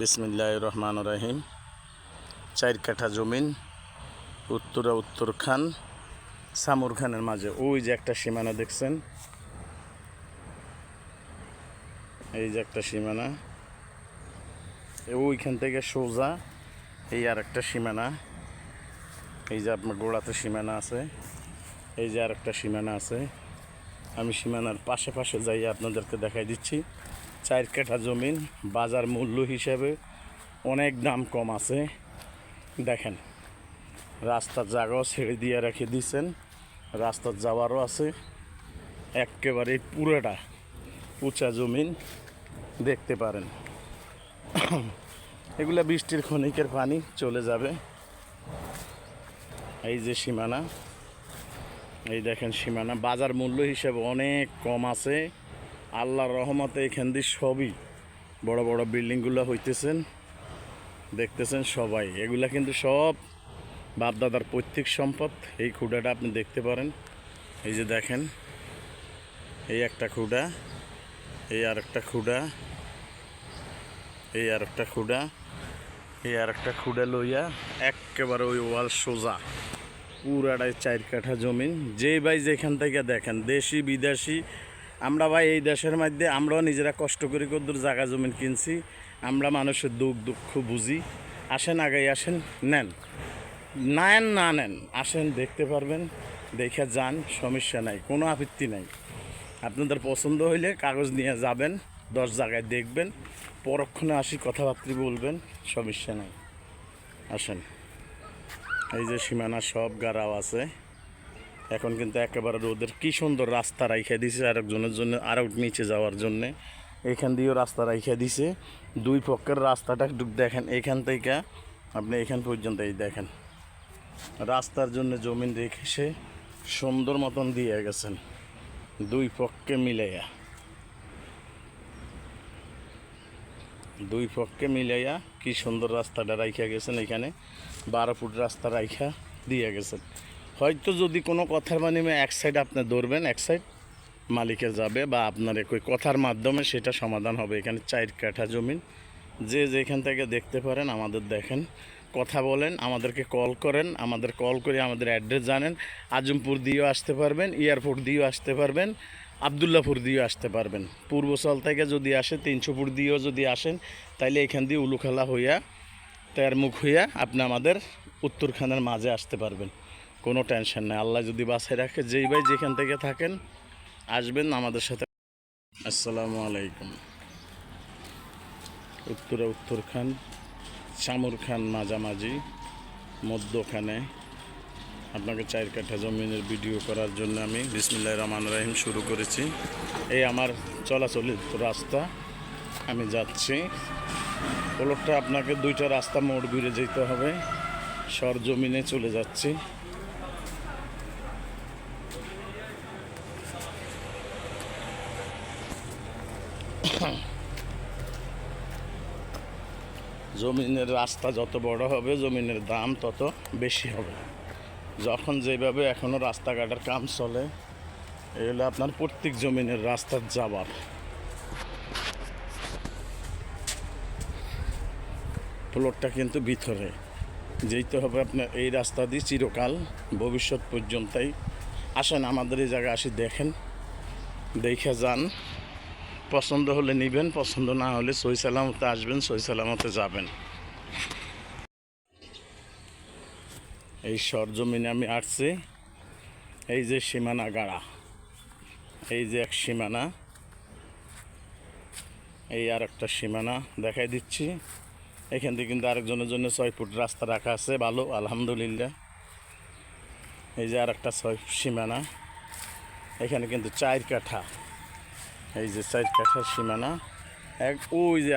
বিসমিল্লাহ রহমান রাহিম চার কাঠা জমিন, উত্তরা উত্তর খান সামুর খানের মাঝে। ওই যে একটা সীমানা দেখছেন? এই যে একটা সীমানা। ওইখান থেকে সোজা এই আর একটা সীমানা। এই যে আপনার গোড়াতে সীমানা আছে। এই যে আর একটা সীমানা আছে। আমি সীমানার পাশে পাশে যাই আপনাদেরকে দেখাই দিচ্ছি। চার কাঠা জমিন, বাজার মূল্য হিসাবে অনেক দাম কম আছে। দেখেন, রাস্তার জায়গাও ছেড়ে দিয়ে রেখে দিয়েছেন রাস্তার যাওয়ারও আছে। একেবারে পুরোটা উঁচা জমিন দেখতে পারেন। এগুলা বৃষ্টির ক্ষণিকের পানি চলে যাবে। এই যে সীমানা, এই দেখেন সীমানা, বাজার মূল্য হিসেবে অনেক কম আছে। আল্লাহর রহমতে এখান দিয়ে সবই বড় বড় বিল্ডিংগুলো হইতেছেন। দেখতেছেন সবাই। এগুলা কিন্তু সব বাপদাদার পৈতৃক সম্পদ। এই খুঁড়াটা আপনি দেখতে পারেন। এই যে দেখেন, এই একটা খুঁড়া এই আর একটা খুঁড়া এই আর একটা খুঁড়া এই আর একটা খুঁড়া লইয়া একেবারে ওই ওয়াল সোজা। পুরাটাই চার কাঠা জমিন। যেই ভাই যেখান থেকে দেখেন দেশি বিদেশি আমরা ভাই এই দেশের মধ্যে আমরাও নিজেরা কষ্ট করে কদ্দুর জায়গা জমিন কিনছি। আমরা মানুষের দুঃখ দুঃখ বুঝি। আসেন আগাই আসেন, নেন। নেন না নেন, আসেন, দেখতে পারবেন, দেখে যান, সমস্যা নাই, কোনো আপত্তি নাই। আপনাদের পছন্দ হইলে কাগজ নিয়ে যাবেন, দশ জায়গায় দেখবেন, পরক্ষণে আসি কথাবার্তা বলবেন, সমস্যা নাই। আসেন। এই যে সীমানা সব গাড়াও আছে। এখন কিন্তু একেবারে রোদের কি সুন্দর রাস্তা রাইখা দিছে আরেকজনের জন্য আরও নিচে যাওয়ার জন্যে। এখান দিয়েও রাস্তা রাইখা দিছে। দুই পক্ষের রাস্তাটা একটু দেখেন, এখান থেকে আপনি এখান পর্যন্ত এই দেখেন। রাস্তার জন্য জমিন রেখে সে সুন্দর মতন দিয়ে গেছেন, দুই পক্ষে মিলাইয়া। দুই পক্ষে মিলাইয়া কি সুন্দর রাস্তাটা রাইখা গেছেন এখানে, বারো ফুট রাস্তা রাইখা দিয়ে গেছেন। হয়তো যদি কোনো কথার মাধ্যমে এক সাইড আপনি ধরবেন, এক সাইড মালিকে যাবে বা আপনার ওই কথার মাধ্যমে সেটা সমাধান হবে। এখানে চার কাঠা জমিন যে যেখান থেকে দেখতে পারেন, আমাদের দেখেন, কথা বলেন, আমাদেরকে কল করেন, আমাদের কল করে আমাদের অ্যাড্রেস জানেন। আজমপুর দিয়েও আসতে পারবেন, এয়ারপোর্ট দিয়েও আসতে পারবেন, আবদুল্লাপুর দিয়েও আসতে পারবেন। পূর্বচল থেকে যদি আসে তিনশো ফুট দিয়েও যদি আসেন, তাইলে এখান দিয়ে উলুখালা হইয়া, তেয়ারমুখ হইয়া আপনি আমাদের উত্তরখানের মাঝে আসতে পারবেন। কোনো টেনশন নেই। আল্লাহ যদি বাসায় রাখে, যেই ভাই যেখান থেকে থাকেন, আসবেন আমাদের সাথে। আসসালামু আলাইকুম। উত্তরে উত্তরখান শামুর খান মাঝামাঝি, মধ্যখানে। আপনাকে চার কাঠা জমিনের ভিডিও করার জন্য আমি বিসমিল্লাহ রহমান রাহিম শুরু করেছি। এই আমার চলাচলিত রাস্তা, আমি যাচ্ছি। পোলটটা আপনাকে দুইটা রাস্তা মোড় ঘুরে যেতে হবে। সর জমিনে চলে যাচ্ছি। জমিনের রাস্তা যত বড় হবে, জমিনের দাম তত বেশি হবে। যখন যেভাবে এখনও রাস্তাঘাটের কাম চলে, এই হলো আপনার প্রত্যেক জমিনের রাস্তার যাবার প্লটটা কিন্তু ভিতরে। যেতে হবে আপনার এই রাস্তা দিয়ে চিরকাল ভবিষ্যৎ পর্যন্তই। আসেন আমাদের এই জায়গায় আসি, দেখেন। দেখে যান। পছন্দ হলে নেবেন, পছন্দ না হলে সই সালামতে আসবেন, সই সালামতে যাবেন। এই সরজমিনে আমি আসছি। এই যে সীমানা গাড়া, এই যে এক সীমানা, এই আর একটা সীমানা দেখাই দিচ্ছি। এখান থেকে কিন্তু আরেকজনের জন্য ছয় ফুট রাস্তা রাখা আছে, ভালো, আলহামদুলিল্লাহ। এই যে আর একটা ছয় সীমানা, এখানে কিন্তু চার কাঠা। এই যে সাইড কাঠার সীমানা। এক ওই যে